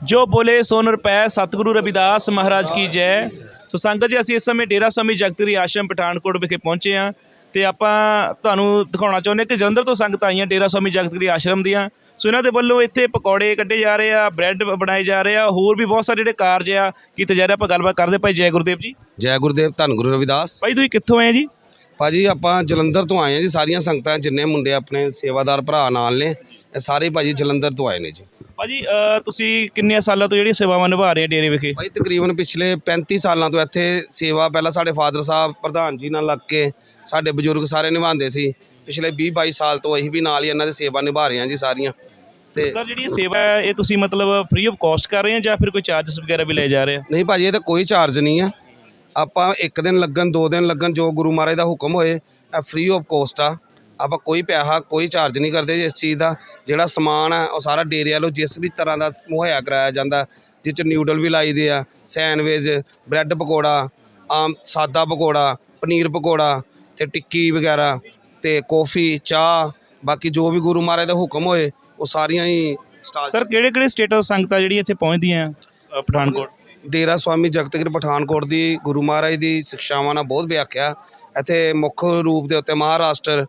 ਜੋ ਬੋਲੇ ਸੋਨ ਰੁਪਏ ਸਤਿਗੁਰੂ ਰਵਿਦਾਸ ਮਹਾਰਾਜ ਕੀ ਜੈ। ਸੋ ਸੰਗਤ ਜੀ ਅਸੀਂ ਇਸ ਸਮੇਂ ਡੇਰਾ ਸਵਾਮੀ ਜਗਤਗਰੀ ਆਸ਼ਰਮ ਪਠਾਨਕੋਟ ਵਿਖੇ ਪਹੁੰਚੇ ਹਾਂ ਤੇ ਆਪਾਂ ਤੁਹਾਨੂੰ ਦਿਖਾਉਣਾ ਚਾਹੁੰਦੇ ਹਾਂ ਕਿ ਜਲੰਧਰ ਤੋਂ ਸੰਗਤ ਆਈਆਂ ਡੇਰਾ ਸਵਾਮੀ ਜਗਤਗਰੀ ਆਸ਼ਰਮ ਦੀਆਂ। ਸੋ ਇਹਨਾਂ ਦੇ ਵੱਲੋਂ ਇੱਥੇ ਪਕੌੜੇ ਕੱਢੇ ਜਾ ਰਹੇ ਆ ਬ੍ਰੈਡ ਬਣਾਏ ਜਾ ਰਹੇ ਆ ਹੋਰ ਵੀ ਬਹੁਤ ਸਾਰੇ ਜਿਹੜੇ ਕਾਰਜ ਆ ਕੀਤੇ ਜਾ ਰਹੇ ਆਪਾਂ ਗੱਲਬਾਤ ਕਰਦੇ ਭਾਈ ਜੈ ਗੁਰਦੇਵ ਜੀ। ਜੈ ਗੁਰਦੇਵ ਧੰਨ ਗੁਰੂ ਰਵਿਦਾਸ। ਭਾਈ ਤੁਸੀਂ ਕਿੱਥੋਂ ਆਏ ਜੀ? ਭਾਜੀ ਆਪਾਂ ਜਲੰਧਰ ਤੋਂ ਆਏ ਹਾਂ ਜੀ ਸਾਰੀਆਂ ਸੰਗਤਾਂ ਜਿੰਨੇ ਮੁੰਡੇ ਆਪਣੇ ਸੇਵਾਦਾਰ ਭਰਾ ਨਾਲ ਨੇ ਇਹ ਸਾਰੇ ਭਾਜੀ ਜਲੰਧਰ ਤੋਂ ਆਏ ਨੇ ਜੀ। ਭਾਜੀ ਅਹ ਤੁਸੀਂ ਕਿੰਨੇ ਸਾਲਾਂ ਤੋਂ ਜਿਹੜੀ ਸੇਵਾਵਾਂ ਨਿਭਾ ਰਹੇ ਆ ਡੇਰੇ ਵਿਖੇ? ਭਾਈ ਤਕਰੀਬਨ ਪਿਛਲੇ 35 ਸਾਲਾਂ ਤੋਂ ਇੱਥੇ ਸੇਵਾ ਪਹਿਲਾਂ ਸਾਡੇ ਫਾਦਰ ਸਾਹਿਬ ਪ੍ਰਧਾਨ ਜੀ ਨਾਲ ਲੱਗ ਕੇ ਸਾਡੇ ਬਜ਼ੁਰਗ ਸਾਰੇ ਨਿਭਾਉਂਦੇ ਸੀ। ਪਿਛਲੇ 20 22 ਸਾਲ ਤੋਂ ਅਸੀਂ ਵੀ ਨਾਲ ਹੀ ਇਹਨਾਂ ਦੀ ਸੇਵਾ ਨਿਭਾ ਰਹੇ ਹਾਂ ਜੀ ਸਾਰੀਆਂ। ਤੇ ਸਰ ਜਿਹੜੀ ਇਹ ਸੇਵਾ ਹੈ ਇਹ ਤੁਸੀਂ ਮਤਲਬ ਫ੍ਰੀ ਆਫ ਕਾਸਟ ਕਰ ਰਹੇ ਹੋ ਜਾਂ ਫਿਰ ਕੋਈ ਚਾਰजेस ਵਗੈਰਾ ਵੀ ਲਏ ਜਾ ਰਹੇ ਆ ਨਹੀਂ ਭਾਜੀ ਇਹ ਤਾਂ ਕੋਈ ਚਾਰਜ ਨਹੀਂ ਆ। ਆਪਾਂ ਇੱਕ ਦਿਨ ਲੱਗਣ, ਦੋ ਦਿਨ ਲੱਗਣ ਜੋ ਗੁਰੂ ਮਹਾਰਾਜ ਦਾ ਹੁਕਮ ਹੋਏ, ਇਹ ਫ੍ਰੀ ਆਫ ਕੋਸਟ ਆ। ਆਪਾਂ ਕੋਈ ਪੈਸਾ, ਕੋਈ ਚਾਰਜ ਨਹੀਂ ਕਰਦੇ ਇਸ ਚੀਜ਼ ਦਾ। ਜਿਹੜਾ ਸਮਾਨ ਆ, ਉਹ ਸਾਰਾ ਡੇਰੇ ਵਾਲੋ ਜਿਸ ਵੀ ਤਰ੍ਹਾਂ ਦਾ ਮੁਹੱਈਆ ਕਰਾਇਆ ਜਾਂਦਾ। ਜਿਸ ਚ ਨਿਊਡਲ ਵੀ ਲਾਈਦੇ ਆ ਸੈਂਡਵਿਚ ਬ੍ਰੈਡ ਪਕੌੜਾ, ਆਮ ਸਾਦਾ ਪਕੌੜਾ, ਪਨੀਰ ਪਕੌੜਾ ਤੇ ਟਿੱਕੀ ਵਗੈਰਾ ਤੇ ਕੌਫੀ ਚਾਹ, ਬਾਕੀ ਜੋ ਵੀ ਗੁਰੂ ਮਹਾਰਾਜ ਦਾ ਹੁਕਮ ਹੋਏ, ਉਹ ਸਾਰੀਆਂ ਹੀ ਸਟਾਲ ਸਰ ਕਿਹੜੇ ਕਿਹੜੇ ਸਟੇਟ ਤੋਂ ਸੰਗਤਾਂ ਜਿਹੜੀ ਇੱਥੇ ਪਹੁੰਚਦੀਆਂ ਪਠਾਨਕੋਟ? ਡੇਰਾ ਸਵਾਮੀ ਜਗਤਗਿਰ ਪਠਾਨਕੋਟ ਦੀ ਗੁਰੂ ਮਹਾਰਾਜ ਦੀ ਸਿੱਖਿਆਵਾਂ ਨਾਲ ਬਹੁਤ ਵਿਆਖਿਆ। ਇੱਥੇ ਮੁੱਖ ਰੂਪ ਦੇ ਉੱਤੇ ਮਹਾਰਾਸ਼ਟਰ,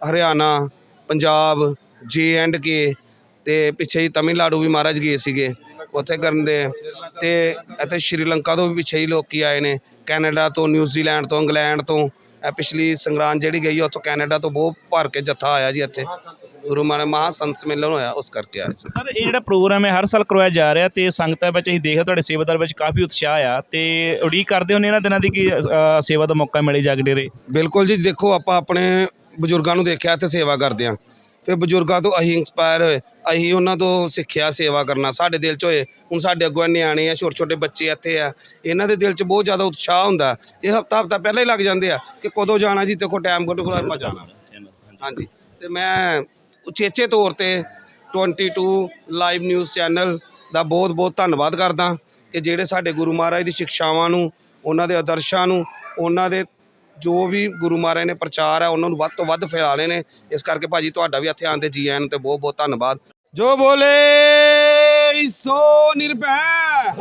ਹਰਿਆਣਾ, ਪੰਜਾਬ ਜੇ ਐਂਡ ਕੇ ਤੇ ਪਿੱਛੇ ਹੀ ਤਮਿਲਨਾਡੂ ਵੀ ਮਹਾਰਾਜ ਗਏ ਸੀਗੇ ਉੱਥੇ ਕਰਨ ਦੇ। ਤੇ ਇੱਥੇ ਸ਼੍ਰੀਲੰਕਾ ਤੋਂ ਵੀ ਪਿੱਛੇ ਹੀ ਲੋਕੀ ਆਏ ਨੇ, ਕੈਨੇਡਾ ਤੋਂ, ਨਿਊਜ਼ੀਲੈਂਡ ਤੋਂ, ਇੰਗਲੈਂਡ ਤੋਂ। ਇਹ ਪਿਛਲੀ ਸੰਗਰਾਂਦ ਜਿਹੜੀ ਗਈ ਉੱਥੋਂ ਕੈਨੇਡਾ ਤੋਂ ਬਹੁਤ ਭਰ ਕੇ ਜੱਥਾ ਆਇਆ ਜੀ ਇੱਥੇ। ਗੁਰੂ ਮਹਾਰਾਜ ਮਹਾ ਸੰਤ ਸੰਮੇਲਨ ਹੋਇਆ ਉਸ ਕਰਕੇ ਸੀ। ਸਰ ਇਹ ਜਿਹੜਾ ਪ੍ਰੋਗਰਾਮ ਹੈ ਹਰ ਸਾਲ ਕਰਵਾਇਆ ਜਾ ਰਿਹਾ ਤੇ ਸੰਗਤਾਂ ਵਿੱਚ ਅਸੀਂ ਦੇਖਿਆ ਤੁਹਾਡੇ ਸੇਵਾਦਾਰ ਵਿੱਚ ਕਾਫੀ ਉਤਸ਼ਾਹ ਆ ਤੇ ਉਡੀਕ ਕਰਦੇ ਹੁੰਦੇ ਇਹਨਾਂ ਦਿਨਾਂ ਦੀ ਕਿ ਅ, ਸੇਵਾ ਦਾ ਮੌਕਾ ਮਿਲੇ ਜਾ ਕੇ ਡੇਰੇ ਬਿਲਕੁਲ ਜੀ ਦੇਖੋ ਆਪਾਂ ਆਪਣੇ ਬਜ਼ੁਰਗਾਂ ਨੂੰ ਦੇਖਿਆ ਇੱਥੇ ਸੇਵਾ ਕਰਦੇ ਆਂ ਤੇ ਬਜ਼ੁਰਗਾਂ ਤੋਂ ਅਸੀਂ ਇੰਸਪਾਇਰ ਹੋਏ, ਅਸੀਂ ਉਹਨਾਂ ਤੋਂ ਸਿੱਖਿਆ, ਸੇਵਾ ਕਰਨਾ, ਸਾਡੇ ਦਿਲ 'ਚ ਹੋਏ। ਹੁਣ ਸਾਡੇ ਅੱਗੋਂ ਨਿਆਣੇ ਆ ਛੋਟੇ ਛੋਟੇ ਬੱਚੇ ਇੱਥੇ ਆ, ਇਹਨਾਂ ਦੇ ਦਿਲ 'ਚ ਬਹੁਤ ਜ਼ਿਆਦਾ ਉਤਸ਼ਾਹ ਹੁੰਦਾ। ਇਹ ਹਫਤਾ ਹਫਤਾ ਪਹਿਲਾਂ ਹੀ ਲੱਗ ਜਾਂਦੇ ਆ ਕਿ ਕਦੋਂ ਜਾਣਾ ਜੀ, ਦੇਖੋ ਟਾਈਮ ਕਦੋਂ ਕੋਲ ਆਪਾਂ ਜਾਣਾ। ਹਾਂਜੀ। ਤੇ ਮੈਂ ਉਚੇਚੇ ਤੌਰ ਤੇ 22 ਲਾਈਵ ਨਿਊਜ਼ ਚੈਨਲ ਦਾ ਬਹੁਤ ਬਹੁਤ ਧੰਨਵਾਦ ਕਰਦਾ ਕਿ ਜਿਹੜੇ ਸਾਡੇ ਗੁਰੂ ਮਹਾਰਾਜ ਦੀ ਸਿੱਖਿਆਵਾਂ ਨੂੰ, ਉਹਨਾਂ ਦੇ ਆਦਰਸ਼ਾਂ ਨੂੰ, ਉਹਨਾਂ ਦੇ ਜੋ ਵੀ ਗੁਰੂ ਮਹਾਰਾਜ ਨੇ ਪ੍ਰਚਾਰ ਹੈ, ਉਹਨਾਂ ਨੂੰ ਵੱਧ ਤੋਂ ਵੱਧ ਫੈਲਾਣੇ ਨੇ। ਇਸ ਕਰਕੇ ਭਾਜੀ ਤੁਹਾਡਾ ਵੀ ਇੱਥੇ ਆਉਣ ਤੇ ਜੀ ਆਇਆਂ ਤੇ ਬਹੁਤ ਬਹੁਤ ਧੰਨਵਾਦ। ਜੋ ਬੋਲੇ ਸੋ ਨਿਰਭੈ।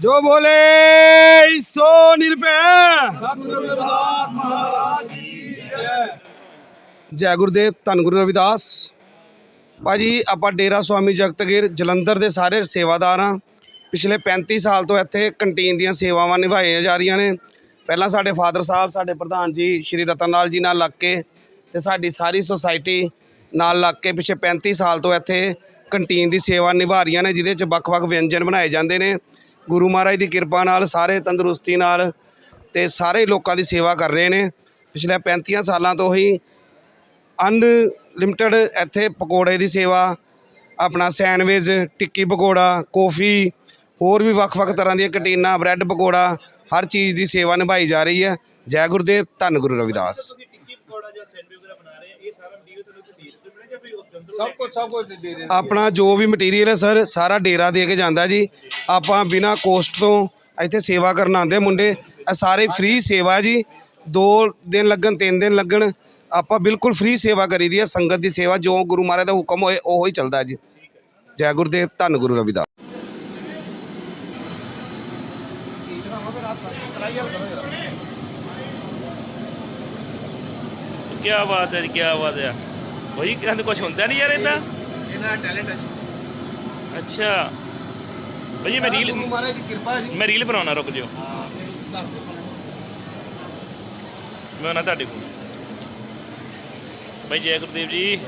ਜੋ ਬੋਲੇ ਸੋ ਨਿਰਭੈ। ਜੈ ਗੁਰਦੇਵ, ਧੰਨ ਗੁਰੂ ਰਵਿਦਾਸ। ਭਾਜੀ, ਆਪਾਂ ਡੇਰਾ ਸਵਾਮੀ ਜਗਤਗੀਰ ਜਲੰਧਰ ਦੇ ਸਾਰੇ ਸੇਵਾਦਾਰ ਹਾਂ। ਪਿਛਲੇ 35 ਸਾਲ ਤੋਂ ਇੱਥੇ ਕੰਟੀਨ ਦੀਆਂ ਸੇਵਾਵਾਂ ਨਿਭਾਈਆਂ ਜਾ ਰਹੀਆਂ ਨੇ। ਪਹਿਲਾਂ ਸਾਡੇ ਫਾਦਰ ਸਾਹਿਬ, ਸਾਡੇ ਪ੍ਰਧਾਨ ਜੀ, ਸ਼੍ਰੀ ਰਤਨ ਲਾਲ ਜੀ ਨਾਲ ਲੱਗ ਕੇ ਤੇ ਸਾਡੀ ਸਾਰੀ ਸੁਸਾਇਟੀ ਨਾਲ ਲੱਗ ਕੇ ਪਿਛੇ 35 ਸਾਲ ਤੋਂ ਇੱਥੇ ਕੰਟੀਨ ਦੀ ਸੇਵਾ ਨਿਭਾ ਰਹੀਆਂ ਨੇ, ਜਿਹਦੇ 'ਚ ਵੱਖ-ਵੱਖ ਵਿਅੰਜਨ ਬਣਾਏ ਜਾਂਦੇ ਨੇ। ਗੁਰੂ ਮਹਾਰਾਜ ਦੀ ਕਿਰਪਾ ਨਾਲ ਸਾਰੇ ਤੰਦਰੁਸਤੀ ਨਾਲ ਤੇ ਸਾਰੇ ਲੋਕਾਂ ਦੀ ਸੇਵਾ ਕਰ ਰਹੇ ਨੇ। ਪਿਛਲੇ 35 ਸਾਲਾਂ ਤੋਂ ਹੀ ਅਨਲਿਮਟਿਡ ਇੱਥੇ ਪਕੌੜੇ ਦੀ ਸੇਵਾ, ਆਪਣਾ ਸੈਂਡਵਿਚ, ਟਿੱਕੀ ਪਕੌੜਾ, ਕੌਫੀ ਹੋਰ ਵੀ ਵੱਖ-ਵੱਖ ਤਰ੍ਹਾਂ ਦੀਆਂ ਕੰਟੀਨਾਂ ਬ੍ਰੈਡ ਪਕੌੜਾ ਹਰ ਚੀਜ਼ ਦੀ ਸੇਵਾ ਨਿਭਾਈ ਜਾ ਰਹੀ ਹੈ। ਜੈ ਗੁਰਦੇਵ ਧੰਨ ਗੁਰੂ ਰਵਿਦਾਸ। ਸਭ ਕੁਝ ਸਭ ਕੁਝ ਦੇ ਰਹੇ ਆਪਣਾ ਜੋ ਵੀ ਮਟੀਰੀਅਲ ਹੈ ਸਰ ਸਾਰਾ ਡੇਰਾ ਦੇ ਕੇ ਜਾਂਦਾ ਜੀ। ਆਪਾਂ ਬਿਨਾ ਕੋਸਟ ਤੋਂ ਇੱਥੇ ਸੇਵਾ ਕਰਨ ਆਉਂਦੇ ਮੁੰਡੇ। ਇਹ ਸਾਰੇ ਫ੍ਰੀ ਸੇਵਾ ਜੀ। ਦੋ ਦਿਨ ਲੱਗਣ ਤਿੰਨ ਦਿਨ ਲੱਗਣ। ਆਪਾਂ ਬਿਲਕੁਲ ਫ੍ਰੀ ਸੇਵਾ ਕਰੀਦੀ ਹੈ। ਸੰਗਤ ਦੀ ਸੇਵਾ ਜੋ ਗੁਰੂ ਮਹਾਰਾਜ ਦਾ ਹੁਕਮ ਹੋਏ ਉਹ ਹੀ ਚੱਲਦਾ ਜੀ। ਜੈ ਗੁਰਦੇਵ ਧੰਨ ਗੁਰੂ ਰਵਿਦਾਸ। ਕੀ ਬਾਤ ਹੈ ਕੀ ਬਾਤ ਹੈ। ਭਾਈ ਕਹਿੰਦੇ ਕੁਝ ਹੁੰਦਾ ਨਹੀਂ ਯਾਰ ਇਦਾਂ ਇਹਨਾਂ ਟੈਲੈਂਟ ਹੈ ਅੱਛਾ। ਭਾਈ ਮੈਂ ਰੀਲ ਗੁਰੂ ਮਹਾਰਾਜ ਦੀ ਕਿਰਪਾ ਜੀ। ਮੈਂ ਰੀਲ ਬਣਾਉਣਾ ਰੁਕ ਜਿਓ। ਹਾਂ ਦੱਸ ਦਿਓ ਮੈਂ ਨਾ ਤੁਹਾਡੇ ਕੋਲ। ਭਾਈ ਜੈ ਗੁਰਦੇਵ ਜੀ।